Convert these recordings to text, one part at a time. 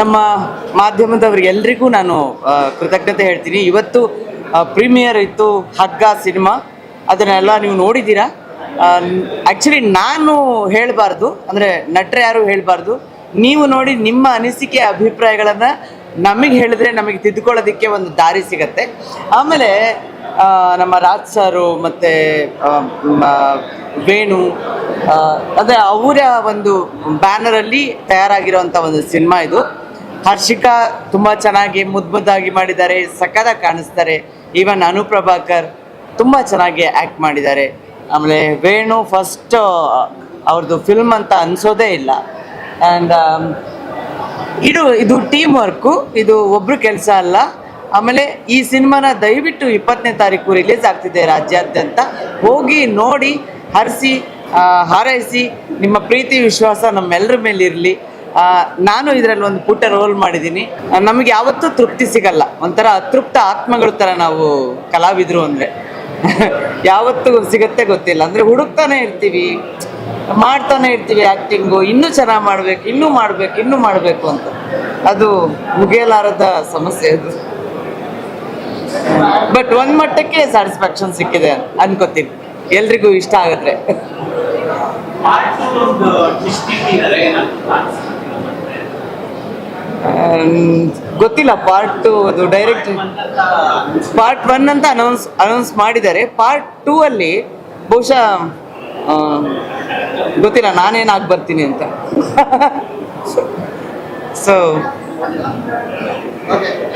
ನಮ್ಮ ಮಾಧ್ಯಮದವ್ರಿಗೆ ಎಲ್ರಿಗೂ ನಾನು ಕೃತಜ್ಞತೆ ಹೇಳ್ತೀನಿ. ಇವತ್ತು ಪ್ರೀಮಿಯರ್ ಇತ್ತು ಹಗ್ಗ ಸಿನಿಮಾ. ಅದನ್ನೆಲ್ಲ ನೀವು ನೋಡಿದ್ದೀರಾ? ಆ್ಯಕ್ಚುಲಿ ನಾನು ಹೇಳಬಾರ್ದು, ಅಂದರೆ ನಟರು ಯಾರು ಹೇಳಬಾರ್ದು. ನೀವು ನೋಡಿ ನಿಮ್ಮ ಅನಿಸಿಕೆ, ಅಭಿಪ್ರಾಯಗಳನ್ನು ನಮಗೆ ಹೇಳಿದ್ರೆ ನಮಗೆ ತಿದ್ದುಕೊಳ್ಳೋದಕ್ಕೆ ಒಂದು ದಾರಿ ಸಿಗತ್ತೆ. ಆಮೇಲೆ ನಮ್ಮ ರಾಜ್ ಸಾರು ಮತ್ತು ವೇಣು ಅದೇ ಅವರ ಒಂದು ಬ್ಯಾನರಲ್ಲಿ ತಯಾರಾಗಿರುವಂಥ ಒಂದು ಸಿನಿಮಾ ಇದು. ಹರ್ಷಿಕಾ ತುಂಬ ಚೆನ್ನಾಗಿ ಮುದ್ದು ಮುದ್ದಾಗಿ ಮಾಡಿದ್ದಾರೆ ಸಖದ ಕಾಣಿಸ್ತಾರೆ. ಈವನ್ ಅನುಪ್ರಭಾಕರ್ ತುಂಬ ಚೆನ್ನಾಗಿ ಆ್ಯಕ್ಟ್ ಮಾಡಿದ್ದಾರೆ. ಆಮೇಲೆ ವೇಣು ಫಸ್ಟ್ ಅವ್ರದ್ದು ಫಿಲ್ಮ್ ಅಂತ ಅನ್ಸೋದೇ ಇಲ್ಲ. ಆ್ಯಂಡ್ ಇದು ಇದು ಟೀಮ್ ವರ್ಕು ಇದು ಒಬ್ರು ಕೆಲಸ ಅಲ್ಲ. ಆಮೇಲೆ ಈ ಸಿನಿಮಾನ ದಯವಿಟ್ಟು ಇಪ್ಪತ್ತನೇ ತಾರೀಕು ರಿಲೀಸ್ ಆಗ್ತಿದೆ ರಾಜ್ಯಾದ್ಯಂತ. ಹೋಗಿ ನೋಡಿ, ಹರಿಸಿ ಹಾರೈಸಿ, ನಿಮ್ಮ ಪ್ರೀತಿ, ವಿಶ್ವಾಸ ನಮ್ಮೆಲ್ಲರ ಮೇಲೆ ಇರಲಿ ನಾನು ಇದರಲ್ಲಿ ಒಂದು ಪುಟ್ಟ ರೋಲ್ ಮಾಡಿದ್ದೀನಿ. ನಮಗೆ ಯಾವತ್ತೂ ತೃಪ್ತಿ ಸಿಗಲ್ಲ. ಒಂಥರ ಅತೃಪ್ತ ಆತ್ಮಗಳ ಥರ ನಾವು ಕಲಾವಿದರು ಅಂದರೆ. ಯಾವತ್ತೂ ಸಿಗತ್ತೆ ಗೊತ್ತಿಲ್ಲ. ಅಂದರೆ ಹುಡುಕ್ತಾನೆ ಇರ್ತೀವಿ, ಮಾಡ್ತಾನೆ ಇರ್ತೀವಿ ಆ್ಯಕ್ಟಿಂಗು ಇನ್ನೂ ಚೆನ್ನಾಗಿ ಮಾಡ್ಬೇಕು, ಇನ್ನೂ ಮಾಡ್ಬೇಕು, ಇನ್ನೂ ಮಾಡಬೇಕು ಅಂತ. ಅದು ಮುಗಿಯಲಾರದ ಸಮಸ್ಯೆ ಅದು. ಬಟ್ ಒಂದ್ ಮಟ್ಟಕ್ಕೆ ಸ್ಯಾಟಿಸ್ಫ್ಯಾಕ್ಷನ್ ಸಿಕ್ಕಿದೆ ಅನ್ಕೋತೀನಿ. ಎಲ್ರಿಗೂ ಇಷ್ಟ ಆಗತ್ತೆ ಗೊತ್ತಿಲ್ಲ ಪಾರ್ಟ್ ಟು ಅದು ಡೈರೆಕ್ಟ್ ಪಾರ್ಟ್ ಒನ್ ಅಂತ ಅನೌನ್ಸ್ ಅನೌನ್ಸ್ ಮಾಡಿದ್ದಾರೆ. ಪಾರ್ಟ್ ಟೂ ಅಲ್ಲಿ ಬಹುಶಃ ಗೊತ್ತಿಲ್ಲ ನಾನೇನಾಗಿ ಬರ್ತೀನಿ ಅಂತ so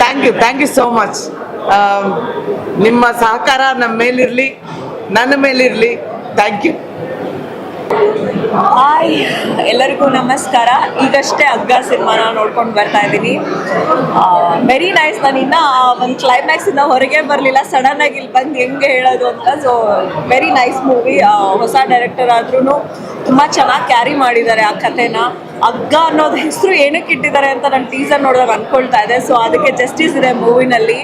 thank you thank you so much ನಿಮ್ಮ ಸಹಕಾರ ನಮ್ಮ ಮೇಲಿರಲಿ, ನನ್ನ ಮೇಲಿರಲಿ ಥ್ಯಾಂಕ್ ಯು ಹಾಯ್ ಎಲ್ಲರಿಗೂ ನಮಸ್ಕಾರ. ಈಗಷ್ಟೇ ಅಗ್ಗ ಸಿನಿಮಾನ ನೋಡ್ಕೊಂಡು ಬರ್ತಾ ಇದ್ದೀನಿ. ವೆರಿ ನೈಸ್ ನಾನು ಇನ್ನ ಒಂದು ಕ್ಲೈಮ್ಯಾಕ್ಸ್ ಇಂದ ಹೊರಗೆ ಬರಲಿಲ್ಲ. ಸಡನ್ ಆಗಿ ಇಲ್ಲಿ ಬಂದು ಹೆಂಗೆ ಹೇಳೋದು ಅಂತ ಸೊ ವೆರಿ ನೈಸ್ ಮೂವಿ ಹೊಸ ಡೈರೆಕ್ಟರ್ ಆದ್ರೂ ತುಂಬ ಚೆನ್ನಾಗಿ ಕ್ಯಾರಿ ಮಾಡಿದ್ದಾರೆ ಆ ಕಥೆನ. ಹಗ್ಗ ಅನ್ನೋದು ಹೆಸರು ಏನಕ್ಕೆ ಇಟ್ಟಿದ್ದಾರೆ ಅಂತ ನಾನು ಟೀಸರ್ ನೋಡಿದಾಗ ಅನ್ಕೊಳ್ತಾ ಇದೆ. ಸೊ ಅದಕ್ಕೆ ಜಸ್ಟಿಸ್ ಇದೆ ಮೂವಿನಲ್ಲಿ.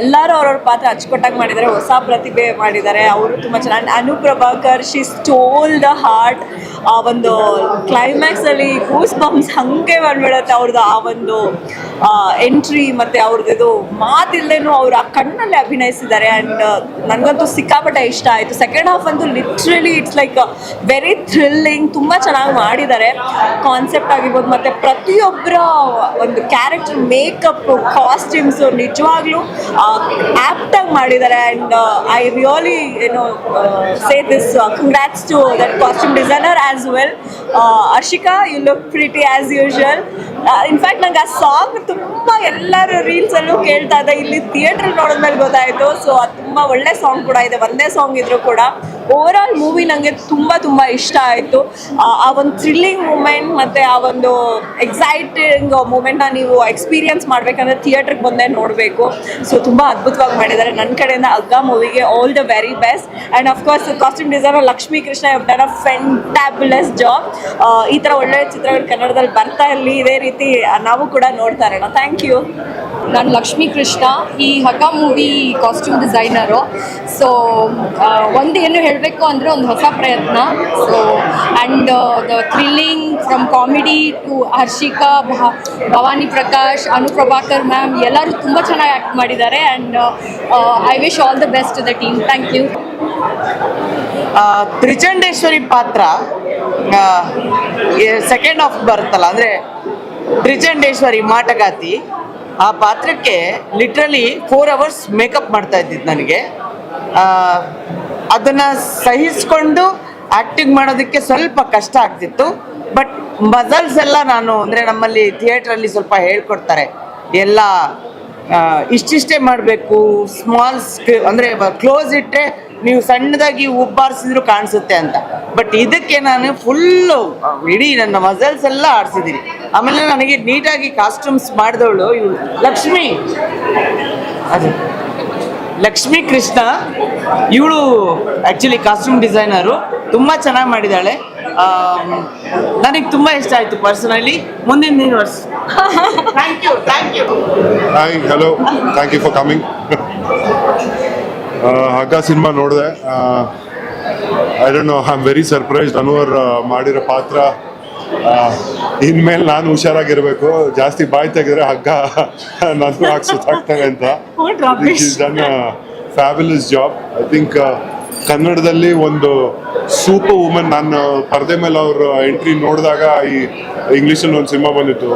ಎಲ್ಲರೂ ಅವ್ರವ್ರ ಪಾತ್ರ ಅಚ್ಚುಕಟ್ಟಾಗಿ ಮಾಡಿದ್ದಾರೆ. ಹೊಸ ಪ್ರತಿಭೆ ಮಾಡಿದ್ದಾರೆ. ಅವರು ತುಂಬ ಚೆನ್ನಾಗಿ Anu Prabhakar she stole the heart ಆ ಒಂದು ಕ್ಲೈಮ್ಯಾಕ್ಸ್ ಅಲ್ಲಿ ಗೂಸ್ ಬಂಪ್ಸ್ ಹಂಗೆ ಬಂದ್ಬಿಡತ್ತೆ ಅವ್ರದ್ದು ಆ ಒಂದು ಎಂಟ್ರಿ ಮತ್ತೆ ಅವ್ರದ್ದು ಇದು ಮಾತಿಲ್ದೇನು ಅವ್ರು ಆ ಕಣ್ಣಲ್ಲಿ ಅಭಿನಯಿಸಿದ್ದಾರೆ ಆ್ಯಂಡ್ ನನಗಂತೂ ಸಿಕ್ಕಾಪಟ್ಟೆ ಇಷ್ಟ ಆಯಿತು. ಸೆಕೆಂಡ್ ಹಾಫ್ ಅಂತೂ literally it's like very thrilling ತುಂಬ ಚೆನ್ನಾಗಿ ಮಾಡಿದ್ದಾರೆ. ಕಾನ್ಸೆಪ್ಟ್ ಆಗಿರ್ಬೋದು ಮತ್ತು ಪ್ರತಿಯೊಬ್ಬರ ಒಂದು ಕ್ಯಾರೆಕ್ಟರ್ ಮೇಕಪ್ ಕಾಸ್ಟ್ಯೂಮ್ಸು ನಿಜವಾಗ್ಲೂ ಆ್ಯಪ್ಟಾಗಿ ಮಾಡಿದ್ದಾರೆ ಆ್ಯಂಡ್ ಐ ರಿಯಲಿ ಏನು say this congrats to that costume designer as well Harshika you look pretty as usual in fact ನಂಗೆ ಆ ಸಾಂಗ್ ತುಂಬ ರೀಲ್ಸ್ ರೀಲ್ಸಲ್ಲೂ ಕೇಳ್ತಾ ಇದ್ದೆ. ಇಲ್ಲಿ ಥಿಯೇಟ್ರಲ್ಲಿ ನೋಡಿದ್ಮೇಲೆ ಗೊತ್ತಾಯಿತು. ಸೊ ಅದು ತುಂಬ ಒಳ್ಳೆ ಸಾಂಗ್ ಕೂಡ ಇದೆ. ಒಂದೇ ಸಾಂಗ್ ಇದ್ರೂ ಕೂಡ. ಓವರ್ ಆಲ್ ಮೂವಿ ನನಗೆ ತುಂಬ ತುಂಬ ಇಷ್ಟ ಆಯಿತು. ಆ ಒಂದು ಥ್ರಿಲ್ಲಿಂಗ್ ಮೂಮೆಂಟ್ ಮತ್ತು ಆ ಒಂದು ಎಕ್ಸೈಟಿಂಗ್ ಮೂಮೆಂಟ್ನ ನೀವು ಎಕ್ಸ್ಪೀರಿಯನ್ಸ್ ಮಾಡಬೇಕಂದ್ರೆ ಥಿಯೇಟ್ರಿಗೆ ಬಂದೇ ನೋಡಬೇಕು. ಸೊ ತುಂಬ ಅದ್ಭುತವಾಗಿ ಮಾಡಿದ್ದಾರೆ. ನನ್ನ ಕಡೆಯಿಂದ ಅಗ್ಗ ಮೂವಿಗೆ all the very best and of course costume designer Lakshmi Krishna done a fantabulous job ಈ ಥರ ಒಳ್ಳೆಯ ಚಿತ್ರಗಳು ಕನ್ನಡದಲ್ಲಿ ಬರ್ತಾ ಇರಲಿ. ಇದೇ ರೀತಿ ನಾವು ಕೂಡ ನೋಡ್ತಾ ಇರೋಣ. ಥ್ಯಾಂಕ್ ಯು ನಾನು ಲಕ್ಷ್ಮೀ ಕೃಷ್ಣ, ಈ ಹಗ್ಗ ಮೂವಿ ಕಾಸ್ಟ್ಯೂಮ್ ಡಿಸೈನರು ಸೊ ಒಂದು ಏನು ಹೇಳಬೇಕು ಅಂದರೆ ಒಂದು ಹೊಸ ಪ್ರಯತ್ನ. So and the thrilling from comedy to Harshika Bhavani Prakash, Anu Prabhakar ma'am ಎಲ್ಲರೂ ತುಂಬ ಚೆನ್ನಾಗಿ ಆ್ಯಕ್ಟ್ ಮಾಡಿದ್ದಾರೆ. And I wish all the best the team thank you Trichandeshwari ಪಾತ್ರ ಸೆಕೆಂಡ್ ಆಫ್ ಬರುತ್ತಲ್ಲ, ಅಂದರೆ ತ್ರಿಚಂಡೇಶ್ವರಿ ಮಾಟಗಾತಿ, ಆ ಪಾತ್ರಕ್ಕೆ ಲಿಟ್ರಲಿ ಫೋರ್ ಅವರ್ಸ್ ಮೇಕಪ್ ಮಾಡ್ತಾ ಇದ್ದಿದ್ದು ನನಗೆ. ಅದನ್ನ ಸಹಿಸ್ಕೊಂಡು ಆ್ಯಕ್ಟಿಂಗ್ ಮಾಡೋದಕ್ಕೆ ಸ್ವಲ್ಪ ಕಷ್ಟ ಆಗ್ತಿತ್ತು. ಬಟ್ ಮಸಲ್ಸ್ ಎಲ್ಲ ನಾನು ಅಂದರೆ ನಮ್ಮಲ್ಲಿ ಥಿಯೇಟ್ರಲ್ಲಿ ಸ್ವಲ್ಪ ಹೇಳ್ಕೊಡ್ತಾರೆ. ಎಲ್ಲ ಇಷ್ಟಿಷ್ಟೇ ಮಾಡಬೇಕು ಸ್ಮಾಲ್ ಸ್ಕ್ರೀ ಅಂದರೆ ಕ್ಲೋಸ್ ಇಟ್ಟರೆ ನೀವು ಸಣ್ಣದಾಗಿ ಉಬ್ಬಾರಿಸಿದ್ರು ಕಾಣಿಸುತ್ತೆ ಅಂತ. ಬಟ್ ಇದಕ್ಕೆ ನಾನು ಫುಲ್ಲು ಇಡೀ ನನ್ನ ಮಸಲ್ಸ್ ಎಲ್ಲ ಆಡಿಸಿದ್ದೀನಿ. ಆಮೇಲೆ ನನಗೆ ನೀಟಾಗಿ ಕಾಸ್ಟ್ಯೂಮ್ಸ್ ಮಾಡಿದವಳು ಇವಳು, ಲಕ್ಷ್ಮಿ. ಅದು. ಲಕ್ಷ್ಮೀ ಕೃಷ್ಣ. ಇವಳು ಆ್ಯಕ್ಚುಲಿ ಕಾಸ್ಟ್ಯೂಮ್ ಡಿಸೈನರು ತುಂಬ ಚೆನ್ನಾಗಿ ಮಾಡಿದ್ದಾಳೆ. ನನಗೆ ತುಂಬ ಇಷ್ಟ ಆಯಿತು ಪರ್ಸನಲಿ ಮುಂದಿನ ದಿನ ವರ್ಷ thank you thank you hi hello thank you for coming Hagga cinema ನೋಡಿದೆ. I don't know I am very surprised ಅನುವರ್ ಮಾಡಿರೋ ಪಾತ್ರ ಇನ್ಮೇಲೆ ನಾನು ಹುಷಾರಾಗಿರ್ಬೇಕು. ಜಾಸ್ತಿ ಬಾಯಿ ತೆಗೆದ್ರೆ ಹಗ್ಗ ನಾನು ಹಾಕಿ ಇಸ್ ಅಂತ. ಫ್ಯಾಬುಲಸ್ ಜಾಬ್ ಐ ಥಿಂಕ್ ಕನ್ನಡದಲ್ಲಿ ಒಂದು ಸೂಪರ್ ವುಮನ್. ನಾನು ಪರದೆ ಮೇಲೆ ಅವ್ರ ಎಂಟ್ರಿ ನೋಡಿದಾಗ ಈ ಇಂಗ್ಲೀಷಲ್ಲಿ ಒಂದು ಸಿನಿಮಾ ಬಂದಿತ್ತು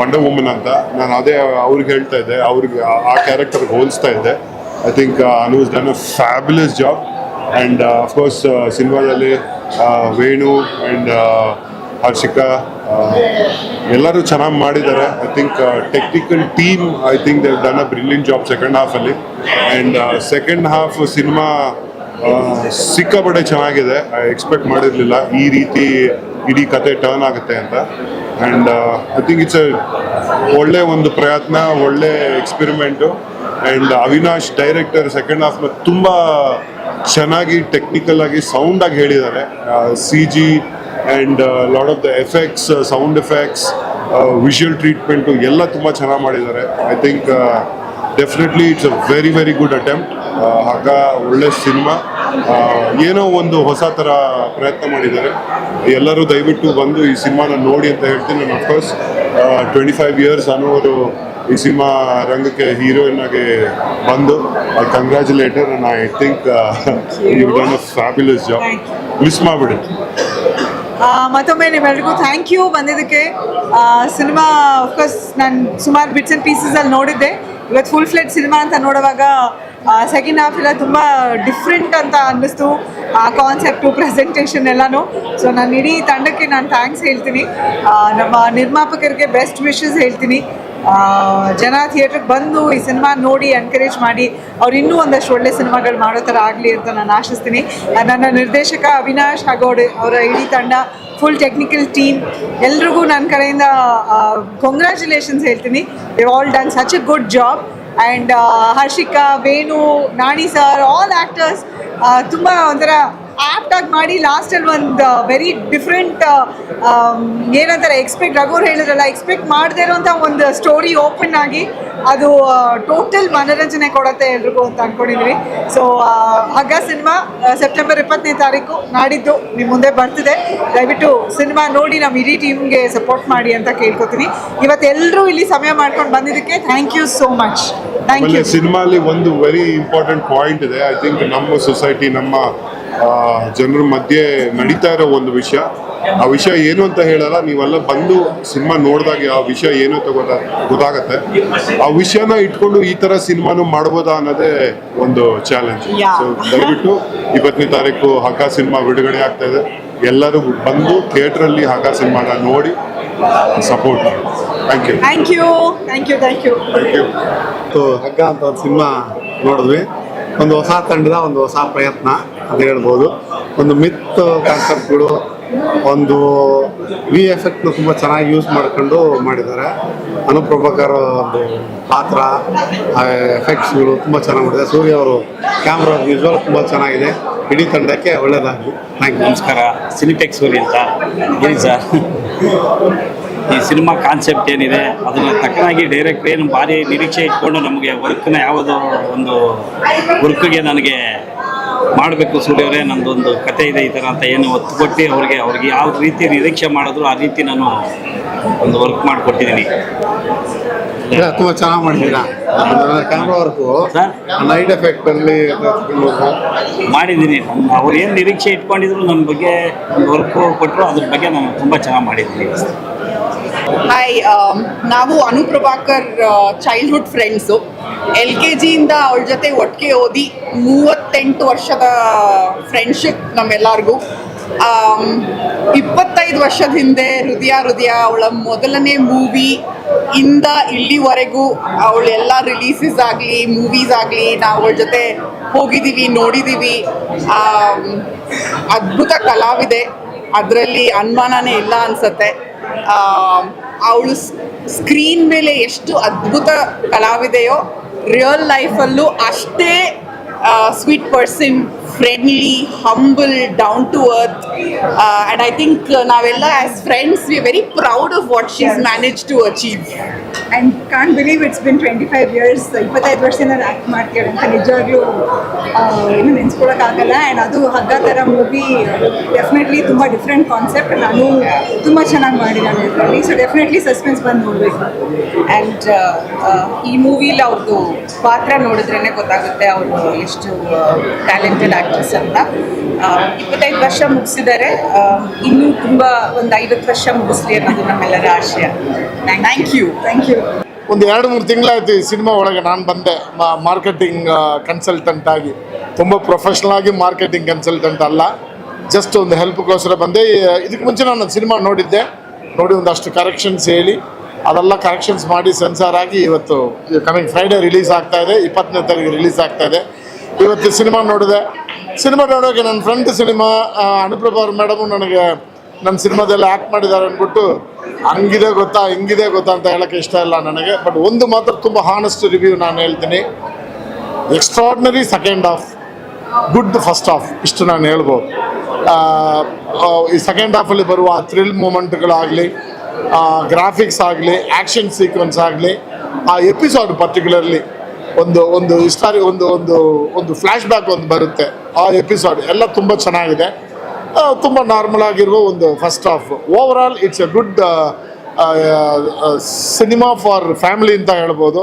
ವಂಡರ್ ವುಮನ್ ಅಂತ. ನಾನು ಅದೇ ಅವ್ರಿಗೆ ಹೇಳ್ತಾ ಇದ್ದೆ. ಅವ್ರಿಗೆ ಆ- ಕ್ಯಾರೆಕ್ಟರ್ಗೆ ಹೋಲಿಸ್ತಾ ಇದ್ದೆ. I think Anu is done a fabulous job and of course ಸಿನಿಮಾದಲ್ಲಿ ವೇಣು ಆ್ಯಂಡ್ ಹರ್ಷಿಕಾ ಎಲ್ಲರೂ ಚೆನ್ನಾಗಿ ಮಾಡಿದ್ದಾರೆ. I think technical team I think Dev done a brilliant job second ಹಾಫಲ್ಲಿ and second half cinema ಸಿಕ್ಕಾಪಟ್ಟೆ ಚೆನ್ನಾಗಿದೆ. ಐ ಎಕ್ಸ್ಪೆಕ್ಟ್ ಮಾಡಿರಲಿಲ್ಲ. ಈ ರೀತಿ ಇಡೀ ಕತೆ ಟರ್ನ್ ಆಗುತ್ತೆ ಅಂತ. ಆ್ಯಂಡ್ ಐ ಥಿಂಕ್ ಇಟ್ಸ್ ಒಳ್ಳೆ ಒಂದು ಪ್ರಯತ್ನ, ಒಳ್ಳೆ experiment and Avinash director second ಹಾಫ್ನ ತುಂಬ ಚೆನ್ನಾಗಿ ಟೆಕ್ನಿಕಲ್ ಆಗಿ ಸೌಂಡಾಗಿ ಹೇಳಿದ್ದಾರೆ. C G and lot of the effects sound effects visual treatment ಎಲ್ಲ ತುಂಬ ಚೆನ್ನಾಗಿ ಮಾಡಿದ್ದಾರೆ. I think definitely it's a very very good attempt ಆಗ ಒಳ್ಳೆ ಸಿನಿಮಾ. ಏನೋ ಒಂದು ಹೊಸ ಥರ ಪ್ರಯತ್ನ ಮಾಡಿದ್ದಾರೆ. ಎಲ್ಲರೂ ದಯವಿಟ್ಟು ಬಂದು ಈ ಸಿನಿಮಾನ ನೋಡಿ ಅಂತ ಹೇಳ್ತೀನಿ. ನಾನು ಅಫ್ಕೋರ್ಸ್ ಟ್ವೆಂಟಿ ಫೈವ್ ಇಯರ್ಸ್ ಅನ್ನೋರು ಈ ಸಿನಿಮಾ ರಂಗಕ್ಕೆ ಹೀರೋಯಿನ್ ಆಗಿ ಬಂದು I congratulate her I think you done a fabulous job miss ಮಾಡಿಬಿಡಿ ಮತ್ತೊಮ್ಮೆ ನಿಮ್ಮೆಲ್ರಿಗೂ ಥ್ಯಾಂಕ್ ಯು ಬಂದಿದ್ದಕ್ಕೆ ಸಿನಿಮಾ ಅಫ್ಕೋರ್ಸ್ ನಾನು ಸುಮಾರು ಬಿಟ್ಸ್ ಆ್ಯಂಡ್ ಪೀಸಸಲ್ಲಿ ನೋಡಿದ್ದೆ. ಇವತ್ತು ಫುಲ್ ಫ್ಲೆಡ್ ಸಿನಿಮಾ ಅಂತ ನೋಡುವಾಗ ಸೆಕೆಂಡ್ ಹಾಫ್ ಎಲ್ಲ ತುಂಬ ಡಿಫ್ರೆಂಟ್ ಅಂತ ಅನ್ನಿಸ್ತು. ಆ ಕಾನ್ಸೆಪ್ಟು ಪ್ರೆಸೆಂಟೇಷನ್ ಎಲ್ಲನೂ. ಸೊ ನಾನು ಇಡೀ ತಂಡಕ್ಕೆ ನಾನು ಥ್ಯಾಂಕ್ಸ್ ಹೇಳ್ತೀನಿ. ನಮ್ಮ ನಿರ್ಮಾಪಕರಿಗೆ ಬೆಸ್ಟ್ ವಿಶಸ್ ಹೇಳ್ತೀನಿ. ಜನ ಥಿಯೇಟ್ರಿಗೆ ಬಂದು ಈ ಸಿನಿಮಾ ನೋಡಿ ಎನ್ಕರೇಜ್ ಮಾಡಿ, ಅವ್ರು ಇನ್ನೂ ಒಂದಷ್ಟು ಒಳ್ಳೆ ಸಿನಿಮಾಗಳು ಮಾಡೋ ಥರ ಆಗಲಿ ಅಂತ ನಾನು ಆಶಿಸ್ತೀನಿ. ನನ್ನ ನಿರ್ದೇಶಕ ಅವಿನಾಶ್ ಹಾಗೋಡ್ ಅವರ ಇಡೀ ತಂಡ ಫುಲ್ ಟೆಕ್ನಿಕಲ್ ಟೀಮ್ ಎಲ್ರಿಗೂ ನನ್ನ ಕಡೆಯಿಂದ ಕಂಗ್ರ್ಯಾಚುಲೇಷನ್ಸ್ ಹೇಳ್ತೀನಿ. They all done such a good job and Harshika, Venu, Naani sir all actors ತುಂಬ ಒಂಥರ ಆ್ಯಪ್ಟಾಗಿ ಮಾಡಿ ಲಾಸ್ಟಲ್ಲಿ ಒಂದು ವೆರಿ ಡಿಫ್ರೆಂಟ್ ಏನಂತಾರೆ ಎಕ್ಸ್ಪೆಕ್ಟ್ ರಘುವ್ರು ಹೇಳಿದ್ರಲ್ಲ ಎಕ್ಸ್ಪೆಕ್ಟ್ ಮಾಡದೇ ಇರೋಂಥ ಒಂದು ಸ್ಟೋರಿ ಓಪನ್ ಆಗಿ ಅದು ಟೋಟಲ್ ಮನೋರಂಜನೆ ಕೊಡುತ್ತೆ ಎಲ್ರಿಗೂ ಅಂತ ಅಂದ್ಕೊಂಡಿದ್ವಿ ಸೊ ಹಗ್ಗ ಸಿನಿಮಾ ಸೆಪ್ಟೆಂಬರ್ ಇಪ್ಪತ್ತನೇ ತಾರೀಕು ನಾಡಿದ್ದು ನಿಮ್ಮ ಮುಂದೆ ಬರ್ತಿದೆ. ದಯವಿಟ್ಟು ಸಿನಿಮಾ ನೋಡಿ ನಮ್ಮ ಇಡೀ ಟೀಮ್ಗೆ ಸಪೋರ್ಟ್ ಮಾಡಿ ಅಂತ ಕೇಳ್ಕೊತೀನಿ. ಇವತ್ತೆಲ್ಲರೂ ಇಲ್ಲಿ ಸಮಯ ಮಾಡ್ಕೊಂಡು ಬಂದಿದ್ದಕ್ಕೆ thank you so much thank you ಸಿನಿಮಾಲಿ ಒಂದು ವೆರಿ ಇಂಪಾರ್ಟೆಂಟ್ ಪಾಯಿಂಟ್ ಇದೆ. ಐ ಥಿಂಕ್ ನಮ್ಮ ಸೊಸೈಟಿ ನಮ್ಮ ಜನರ ಮಧ್ಯೆ ನಡೀತಾ ಇರೋ ಒಂದು ವಿಷಯ. ಆ ವಿಷಯ ಏನು ಅಂತ ಹೇಳಲ್ಲ ನೀವೆಲ್ಲ ಬಂದು ಸಿನಿಮಾ ನೋಡಿದಾಗ ಆ ವಿಷಯ ಏನು ಅಂತ ಗೊತ್ತ ಗೊತ್ತಾಗತ್ತೆ. ಆ ವಿಷಯನ ಇಟ್ಕೊಂಡು ಈ ತರ ಸಿನಿಮಾನು ಮಾಡ್ಬೋದಾ ಅನ್ನೋದೇ ಒಂದು ಚಾಲೆಂಜ್. ಸೊ ದಯವಿಟ್ಟು ಇಪ್ಪತ್ತನೇ ತಾರೀಕು ಹಗ್ಗ ಸಿನಿಮಾ ಬಿಡುಗಡೆ ಆಗ್ತಾ ಇದೆ. ಎಲ್ಲರೂ ಬಂದು ಥಿಯೇಟ್ರಲ್ಲಿ ಹಗ್ಗ ಸಿನಿಮಾನ ನೋಡಿ ಸಪೋರ್ಟ್ ಮಾಡಿ. Thank you thank you thank you thank you thank you Hagga ಅಂತ ಒಂದು ಸಿನಿಮಾ ನೋಡಿದ್ವಿ. ಒಂದು ಹೊಸ ತಂಡದ ಒಂದು ಹೊಸ ಪ್ರಯತ್ನ. ಅಂತ ಹೇಳ್ಬೋದು. ಒಂದು ಮಿತ್ ಕಾನ್ಸೆಪ್ಟ್ಗಳು ಒಂದು ವಿ ಎಫೆಕ್ಟ್ನ ತುಂಬ ಚೆನ್ನಾಗಿ ಯೂಸ್ ಮಾಡ್ಕೊಂಡು ಮಾಡಿದ್ದಾರೆ. ಅನುಪ್ರಭಾಕರ್ ಒಂದು ಪಾತ್ರ ಎಫೆಕ್ಟ್ಸ್ಗಳು ತುಂಬ ಚೆನ್ನಾಗಿ ಮಾಡಿದೆ ಸೂರ್ಯ ಅವರು ಕ್ಯಾಮ್ರಾ ಯೂಸ್ವಲ್ ತುಂಬ ಚೆನ್ನಾಗಿದೆ. ಇಡೀ ತಂಡಕ್ಕೆ ಒಳ್ಳೆಯದಾಗಲಿ ಥ್ಯಾಂಕ್ ನಮಸ್ಕಾರ. ಸಿನಿಟೆಕ್ ಸೂರ್ಯ ಅಂತ. ಹೇಳಿ ಸರ್ ಈ ಸಿನಿಮಾ ಕಾನ್ಸೆಪ್ಟ್ ಏನಿದೆ, ಅದನ್ನು ತಕ್ಕನಾಗಿ ಡೈರೆಕ್ಟ್ ಏನು ಭಾರಿ ನಿರೀಕ್ಷೆ ಇಟ್ಕೊಂಡು ನಮಗೆ ವರ್ಕ್ನ ಯಾವುದೋ ಒಂದು ವರ್ಕ್ಗೆ ನನಗೆ ಮಾಡಬೇಕು ಸೂರ್ಯವರೇ ನಂದೊಂದು ಕತೆ ಇದೆ ಈ ಥರ ಅಂತ ಏನು ಒತ್ತು ಕೊಟ್ಟು ಅವ್ರಿಗೆ ಅವ್ರಿಗೆ ಯಾವ ರೀತಿ ನಿರೀಕ್ಷೆ ಮಾಡಿದ್ರು ಆ ರೀತಿ ನಾನು ಒಂದು ವರ್ಕ್ ಮಾಡಿಕೊಟ್ಟಿದ್ದೀನಿ ತುಂಬ ಚೆನ್ನಾಗಿ ಮಾಡಿದ್ದೀರಾ? Camera work sir? ಎಫೆಕ್ಟ್ ಎಫೆಕ್ಟಲ್ಲಿ ಮಾಡಿದ್ದೀನಿ. ಅವ್ರು ಏನು ನಿರೀಕ್ಷೆ ಇಟ್ಕೊಂಡಿದ್ರು ನನ್ನ ಬಗ್ಗೆ ಒಂದು ವರ್ಕ್ ಕೊಟ್ಟರು ಅದ್ರ ಬಗ್ಗೆ ನಾನು ತುಂಬ ಚೆನ್ನಾಗಿ ಮಾಡಿದ್ದೀನಿ. ಹಾಯ್ ನಾವು Anu Prabhakar childhood friends L K ಜಿಯಿಂದ ಅವಳ ಜೊತೆ ಒಟ್ಟಿಗೆ ಓದಿ ಮೂವತ್ತೆಂಟು ವರ್ಷದ ಫ್ರೆಂಡ್ಶಿಪ್ ನಮ್ಮೆಲ್ಲರಿಗೂ. ಇಪ್ಪತ್ತೈದು ವರ್ಷದ ಹಿಂದೆ ಹೃದಯ ಹೃದಯ ಅವಳ ಮೊದಲನೇ ಮೂವಿ ಇಂದ ಇಲ್ಲಿವರೆಗೂ ಅವಳೆಲ್ಲ ರಿಲೀಸಸ್ ಆಗಲಿ ಮೂವೀಸ್ ಆಗಲಿ ನಾವು ಅವಳ ಜೊತೆ ಹೋಗಿದ್ದೀವಿ ನೋಡಿದ್ದೀವಿ ಅದ್ಭುತ ಕಲಾವಿದೆ. ಅದರಲ್ಲಿ ಅನುಮಾನನೇ ಇಲ್ಲ ಅನ್ಸತ್ತೆ. ಅವಳು ಸ್ಕ್ರೀನ್ ಮೇಲೆ ಎಷ್ಟು ಅದ್ಭುತ ಕಲಾವಿದೆಯೋ ರಿಯಲ್ ಲೈಫಲ್ಲೂ ಅಷ್ಟೇ sweet person friendly humble down to earth and I think ನಾವೆಲ್ಲ as friends we very proud of what she's manage to achieve and can't believe it's been twenty five years ಇಪ್ಪತ್ತೈದು ವರ್ಷದಿಂದ ನಾನು act ಮಾಡ್ತೇವೆ ಅಂತ ನಿಜವಾಗ್ಲೂ ಏನು ನೆನ್ಸ್ಕೊಳಕ್ಕಾಗಲ್ಲ ಆ್ಯಂಡ್ ಅದು ಹಗ್ಗ ಥರ ಮೂವಿ ಡೆಫಿನೆಟ್ಲಿ ತುಂಬ ಡಿಫ್ರೆಂಟ್ ಕಾನ್ಸೆಪ್ಟ್ ನಾನು ತುಂಬ ಚೆನ್ನಾಗಿ ಮಾಡಿದ್ದಾನೆ ಅದರಲ್ಲಿ ಸೊ ಡೆಫಿನೆಟ್ಲಿ ಸಸ್ಪೆನ್ಸ್ ಬಂದು ನೋಡಬೇಕು. ಆ್ಯಂಡ್ ಈ ಮೂವಿಲಿ ಅವ್ರದ್ದು ಪಾತ್ರ ನೋಡಿದ್ರೇ ಗೊತ್ತಾಗುತ್ತೆ. ಅವರು ಎಷ್ಟು ಟ್ಯಾಲೆಂಟೆಡ್ ಆ್ಯಕ್ಟ್ರೆಸ್ ಅಂತ. ಇಪ್ಪತ್ತೈದು ವರ್ಷ ಮುಗಿಸಿದ್ದಾರೆ ಇನ್ನೂ ತುಂಬ ಒಂದು ಐವತ್ತು ವರ್ಷ ಮುಗಿಸ್ಲಿ ಅನ್ನೋದು ನಮ್ಮೆಲ್ಲರ ಆಶಯ. ಥ್ಯಾಂಕ್ ಯು ಥ್ಯಾಂಕ್ ಯು ಒಂದು ಎರಡು ಮೂರು ತಿಂಗಳಾಯ್ತು ಈ ಸಿನಿಮಾ ಒಳಗೆ ನಾನು ಬಂದೆ ಮಾರ್ಕೆಟಿಂಗ್ ಕನ್ಸಲ್ಟೆಂಟ್ ಆಗಿ. ತುಂಬ ಪ್ರೊಫೆಷ್ನಲ್ ಆಗಿ ಮಾರ್ಕೆಟಿಂಗ್ ಕನ್ಸಲ್ಟೆಂಟ್ ಅಲ್ಲ. ಜಸ್ಟ್ ಒಂದು ಹೆಲ್ಪ್ಗೋಸ್ಕರ ಬಂದೆ. ಇದಕ್ಕೆ ಮುಂಚೆ ನಾನು ಸಿನಿಮಾ ನೋಡಿದ್ದೆ. ನೋಡಿ ಒಂದಷ್ಟು ಕರೆಕ್ಷನ್ಸ್ ಹೇಳಿ. ಅದೆಲ್ಲ ಕರೆಕ್ಷನ್ಸ್ ಮಾಡಿ ಸೆನ್ಸಾರ್ ಆಗಿ ಇವತ್ತು ಕಮಿಂಗ್ ಫ್ರೈಡೇ ರಿಲೀಸ್ ಆಗ್ತಾ ಇದೆ. ಇಪ್ಪತ್ತನೇ ತಾರೀಕು ರಿಲೀಸ್ ಆಗ್ತಾ ಇದೆ. ಇವತ್ತು ಸಿನಿಮಾ ನೋಡಿದೆ. ಸಿನಿಮಾ ನೋಡೋಕೆ ನನ್ನ ಫ್ರೆಂಡ್ ಸಿನಿಮಾ ಅನುಪ್ರಭಾ ಮೇಡಮು ನನಗೆ ನನ್ನ ಸಿನಿಮಾದಲ್ಲಿ ಆ್ಯಕ್ಟ್ ಮಾಡಿದ್ದಾರೆ ಅಂದ್ಬಿಟ್ಟು, ಹಂಗಿದೆ ಗೊತ್ತಾ, ಹಿಂಗಿದೆ ಗೊತ್ತಾ ಅಂತ ಹೇಳೋಕೆ ಇಷ್ಟ ಇಲ್ಲ ನನಗೆ. ಬಟ್ ಒಂದು ಮಾತ್ರ ತುಂಬ ಹಾನೆಸ್ಟ್ ರಿವ್ಯೂ ನಾನು ಹೇಳ್ತೀನಿ. Extraordinary second half good first half ಇಷ್ಟು ನಾನು ಹೇಳ್ಬೋದು. ಈ ಸೆಕೆಂಡ್ ಹಾಫಲ್ಲಿ ಬರುವ ಥ್ರಿಲ್ ಮೂಮೆಂಟ್ಗಳಾಗಲಿ ಗ್ರಾಫಿಕ್ಸ್ ಆಗಲಿ ಆ್ಯಕ್ಷನ್ ಸೀಕ್ವೆನ್ಸ್ ಆಗಲಿ, ಆ ಎಪಿಸೋಡ್ ಪರ್ಟಿಕ್ಯುಲರ್ಲಿ ಒಂದು ಒಂದು ಹಿಸ್ಟಾರಿ ಒಂದು ಒಂದು ಒಂದು ಫ್ಲ್ಯಾಶ್ ಬ್ಯಾಕ್ ಒಂದು ಬರುತ್ತೆ. ಆ ಎಪಿಸೋಡ್ ಎಲ್ಲ ತುಂಬ ಚೆನ್ನಾಗಿದೆ. ತುಂಬ ನಾರ್ಮಲ್ ಆಗಿರುವ ಒಂದು first half over all it's a good cinema for family ಅಂತ ಹೇಳ್ಬೋದು.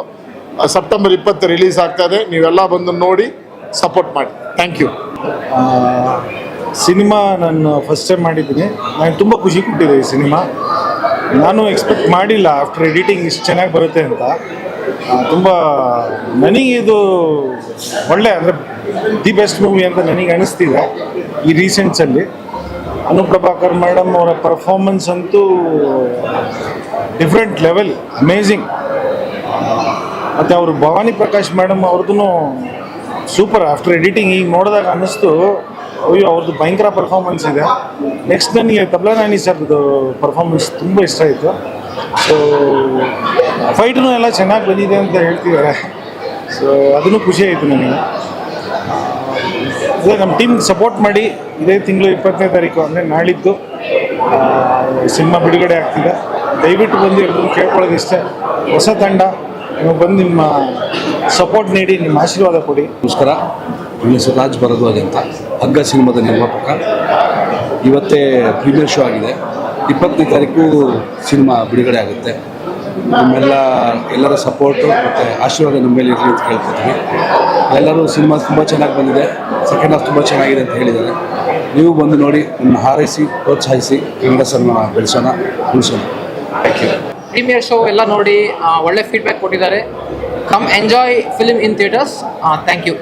ಸೆಪ್ಟೆಂಬರ್ ಇಪ್ಪತ್ತು ರಿಲೀಸ್ ಆಗ್ತಾ ಇದೆ. ನೀವೆಲ್ಲ ಬಂದು ನೋಡಿ ಸಪೋರ್ಟ್ ಮಾಡಿ. ಥ್ಯಾಂಕ್ ಯು ಸಿನಿಮಾ ನಾನು ಫಸ್ಟ್ ಟೈಮ್ ಮಾಡಿದ್ದೀನಿ. ನನಗೆ ತುಂಬ ಖುಷಿ ಕೊಟ್ಟಿದೆ ಈ ಸಿನಿಮಾ ನಾನು ಎಕ್ಸ್ಪೆಕ್ಟ್ ಮಾಡಿಲ್ಲ. ಆಫ್ಟರ್ ಎಡಿಟಿಂಗ್ ಇಷ್ಟು ಚೆನ್ನಾಗಿ ಬರುತ್ತೆ ಅಂತ. ತುಂಬ ನನಗೆ ಇದು ಒಳ್ಳೆ, ಅಂದರೆ ದಿ ಬೆಸ್ಟ್ ಮೂವಿ ಅಂತ ನನಗೆ ಅನಿಸ್ತಿದೆ ಈ ರೀಸೆಂಟ್ಸಲ್ಲಿ ಅನುಪ್ರಭಾಕರ್ ಮೇಡಮ್ ಅವರ ಪರ್ಫಾರ್ಮೆನ್ಸ್ ಅಂತೂ ಡಿಫ್ರೆಂಟ್ ಲೆವೆಲ್ ಅಮೇಝಿಂಗ್ ಮತ್ತು ಅವರು ಭವಾನಿ ಪ್ರಕಾಶ್ ಮೇಡಮ್ ಅವ್ರದ್ದು ಸೂಪರ್ ಆಫ್ಟರ್ ಎಡಿಟಿಂಗ್ ಈಗ ನೋಡಿದಾಗ ಅನ್ನಿಸ್ತು, ಅಯ್ಯೋ, ಅವ್ರದ್ದು ಭಯಂಕರ ಪರ್ಫಾರ್ಮೆನ್ಸ್ ಇದೆ. ನೆಕ್ಸ್ಟ್ ನನಗೆ ತಬ್ಲಾ ನಾನಿ ಸರ್ದು ಪರ್ಫಾರ್ಮೆನ್ಸ್ ತುಂಬ ಇಷ್ಟ ಆಯಿತು. ಸೊ ಫೈಟ್ನು ಎಲ್ಲ ಚೆನ್ನಾಗಿ ಬಂದಿದೆ ಅಂತ ಹೇಳ್ತಿದ್ದಾರೆ. ಸೊ ಅದನ್ನು ಖುಷಿ ಆಯಿತು ನನಗೆ. ಅದೇ ನಮ್ಮ ಟೀಮ್ಗೆ ಸಪೋರ್ಟ್ ಮಾಡಿ ಇದೇ ತಿಂಗಳು ಇಪ್ಪತ್ತನೇ ತಾರೀಕು ಅಂದರೆ ನಾಳಿದ್ದು ಸಿನಿಮಾ ಬಿಡುಗಡೆ ಆಗ್ತಿದೆ. ದಯವಿಟ್ಟು ಬಂದು ಎಲ್ಲರೂ ಕೇಳ್ಕೊಳ್ಳೋದು ಇಷ್ಟೇ. ಹೊಸ ತಂಡ, ನೀವು ಬಂದು ನಿಮ್ಮ ಸಪೋರ್ಟ್ ನೀಡಿ, ನಿಮ್ಮ ಆಶೀರ್ವಾದ ಕೊಡಿ. ನಮಸ್ಕಾರ. ನನ್ನ ಹೆಸರು ರಾಜ್ ಭರದ್ವಾಜ್ ಅಂತ. ಹಗ್ಗ ಸಿನಿಮಾದ ನಿರ್ಮಾಪಕ. ಇವತ್ತೇ ಪ್ರೀಮಿಯರ್ ಶೋ ಆಗಿದೆ. ಇಪ್ಪತ್ತನೇ ತಾರೀಕು ಸಿನಿಮಾ ಬಿಡುಗಡೆ ಆಗುತ್ತೆ. ನಮ್ಮೆಲ್ಲ ಎಲ್ಲರ ಸಪೋರ್ಟು ಮತ್ತು ಆಶೀರ್ವಾದ ನಮ್ಮ ಮೇಲೆ ಇರಲಿ ಅಂತ ಕೇಳ್ಕೊತೀವಿ. ಎಲ್ಲರೂ ಸಿನಿಮಾ ತುಂಬ ಚೆನ್ನಾಗಿ ಬಂದಿದೆ. ಸೆಕೆಂಡ್ ಹಾಫ್ ತುಂಬ ಚೆನ್ನಾಗಿದೆ ಅಂತ ಹೇಳಿದ್ದಾರೆ. ನೀವು ಬಂದು ನೋಡಿ, ನಿಮ್ಮ ಹಾರೈಸಿ, ಪ್ರೋತ್ಸಾಹಿಸಿ, ಕನ್ನಡ ಬೆಳೆಸೋಣ ಉಳಿಸೋಣ ಥ್ಯಾಂಕ್ ಯು ಪ್ರೀಮಿಯರ್ ಶೋ ಎಲ್ಲ ನೋಡಿ ಒಳ್ಳೆ ಫೀಡ್ಬ್ಯಾಕ್ ಕೊಟ್ಟಿದ್ದಾರೆ. Come enjoy film in theatres thank you